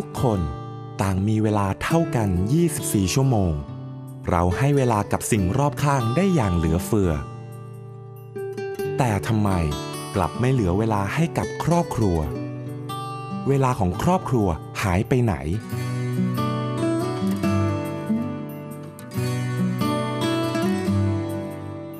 ทุกคนต่างมีเวลาเท่ากัน 24 ชั่วโมง เราให้เวลากับสิ่งรอบข้างได้อย่างเหลือเฟือ แต่ทำไมกลับไม่เหลือเวลาให้กับครอบครัว เวลาของครอบครัวหายไปไหน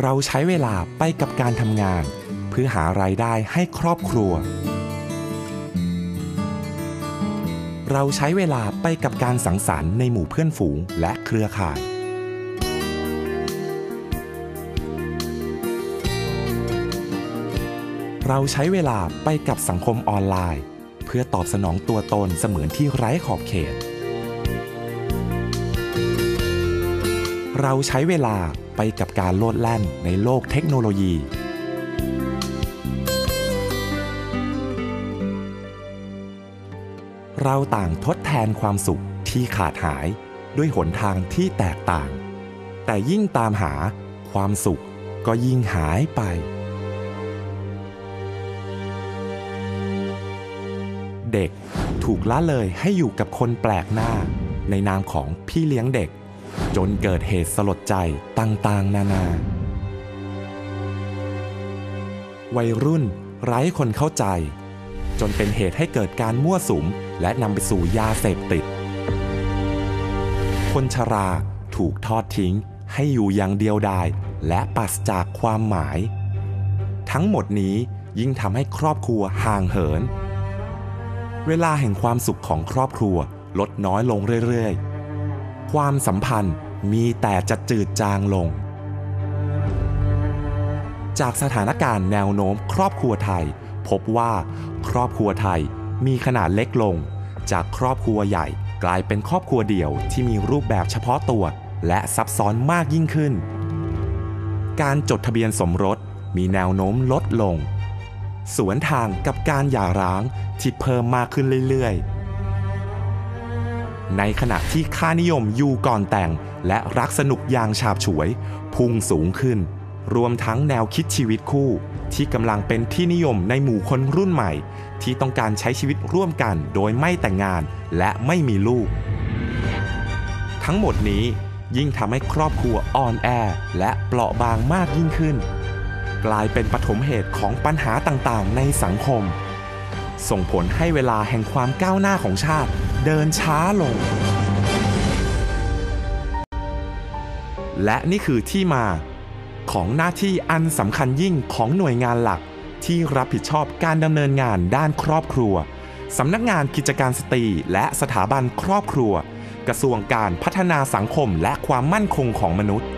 เราใช้เวลาไปกับการทำงาน เพื่อหารายได้ให้ครอบครัว เราใช้เวลาไปกับการสังสรรค์ในหมู่เพื่อนฝูงและเครือข่าย เราใช้เวลาไปกับสังคมออนไลน์ เพื่อตอบสนองตัวตนเสมือนที่ไร้ขอบเขต เราใช้เวลาไปกับการโลดแล่นในโลกเทคโนโลยี เราต่างทดแทนความสุขที่ขาดหายด้วยหนทางที่แตกต่าง แต่ยิ่งตามหาความสุขก็ยิ่งหายไป เด็กถูกละเลยให้อยู่กับคนแปลกหน้า ในนามของพี่เลี้ยงเด็ก จนเกิดเหตุสลดใจต่างๆ นานา วัยรุ่นไร้คนเข้าใจ จนเป็นเหตุให้เกิดการมั่วสุม และนำไปสู่ยาเสพติด คนชราถูกทอดทิ้ง ให้อยู่อย่างเดียวดายและปราศจากความหมาย ทั้งหมดนี้ยิ่งทำให้ครอบครัวห่างเหิน เวลาแห่งความสุขของครอบครัวลดน้อยลงเรื่อยๆ ความสัมพันธ์มีแต่จะจืดจางลง จากสถานการณ์แนวโน้มครอบครัวไทย พบว่าครอบครัวไทยมีขนาดเล็กลง จากครอบครัวใหญ่กลายเป็นครอบครัวเดี่ยวที่มีรูปแบบเฉพาะตัว และซับซ้อนมากยิ่งขึ้น การจดทะเบียนสมรสมีแนวโน้มลดลง สวนทางกับการหย่าร้างที่เพิ่มมากขึ้นเรื่อยๆ ในขณะที่ค่านิยมอยู่ก่อนแต่งและรักสนุกอย่างฉาบฉวย พุ่งสูงขึ้น รวมทั้งแนวคิดชีวิตคู่ ที่กำลังเป็นที่นิยมในหมู่คนรุ่นใหม่ ที่ต้องการใช้ชีวิตร่วมกันโดยไม่แต่งงานและไม่มีลูก ทั้งหมดนี้ยิ่งทำให้ครอบครัวอ่อนแอและเปราะบางมากยิ่งขึ้น กลายเป็นปฐมเหตุของปัญหาต่างๆ ในสังคม ส่งผลให้เวลาแห่งความก้าวหน้าของชาติเดินช้าลง และนี่คือที่มา ของหน้าที่อันสำคัญยิ่งของหน่วยงานหลัก ที่รับผิดชอบการดำเนินงานด้านครอบครัวสำนักงานกิจการสตรีและสถาบันครอบครัว กระทรวงการพัฒนาสังคมและความมั่นคงของมนุษย์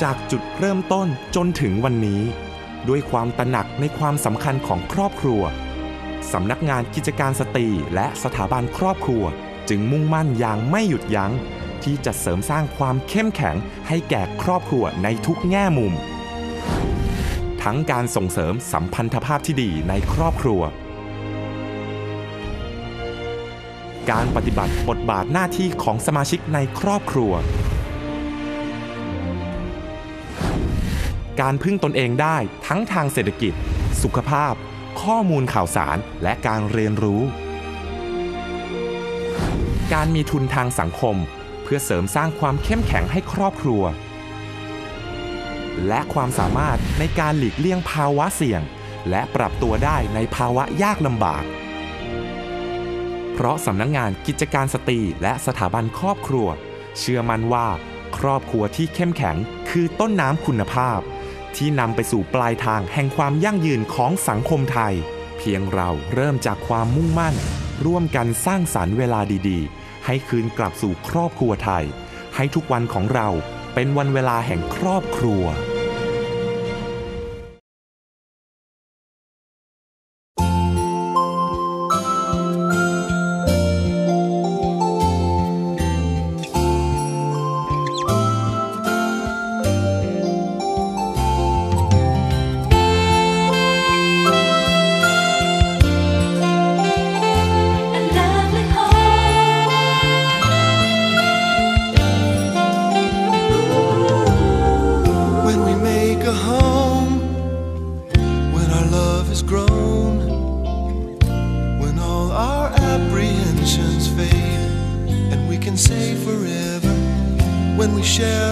จากจุดเริ่มต้นจนถึงวันนี้ ด้วยความตระหนักในความสำคัญของครอบครัวสำนักงานกิจการสตรีและสถาบันครอบครัว จึงมุ่งมั่นอย่างไม่หยุดยัง้ง ที่จะเสริมสร้างความเข้มแข็งให้แก่ครอบครัวในทุกแง่มุม ทั้งการส่งเสริมสัมพันธภาพที่ดีในครอบครัว การปฏิบัติบทบาทหน้าที่ของสมาชิกในครอบครัว การพึ่งตนเองได้ทั้งทางเศรษฐกิจ สุขภาพ ข้อมูลข่าวสารและการเรียนรู้ การมีทุนทางสังคม เพื่อเสริมสร้างความเข้มแข็งให้ครอบครัว และความสามารถในการหลีกเลี่ยงภาวะเสี่ยง และปรับตัวได้ในภาวะยากลำบาก เพราะสำนักงงานกิจการสตรีและสถาบันครอบครัว เชื่อมั่นว่าครอบครัวที่เข้มแข็งคือต้นน้ำคุณภาพ ที่นำไปสู่ปลายทางแห่งความยั่งยืนของสังคมไทย เพียงเราเริ่มจากความมุ่งมั่น ร่วมกันสร้างสรรค์เวลาดีๆ ให้คืนกลับสู่ครอบครัวไทย ให้ทุกวันของเราเป็นวันเวลาแห่งครอบครัว home when our love is grown, when all our apprehensions fade, and we can say forever when we share.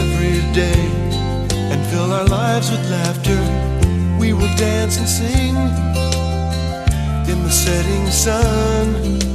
today and fill our lives with laughter. We will dance and sing in the setting sun.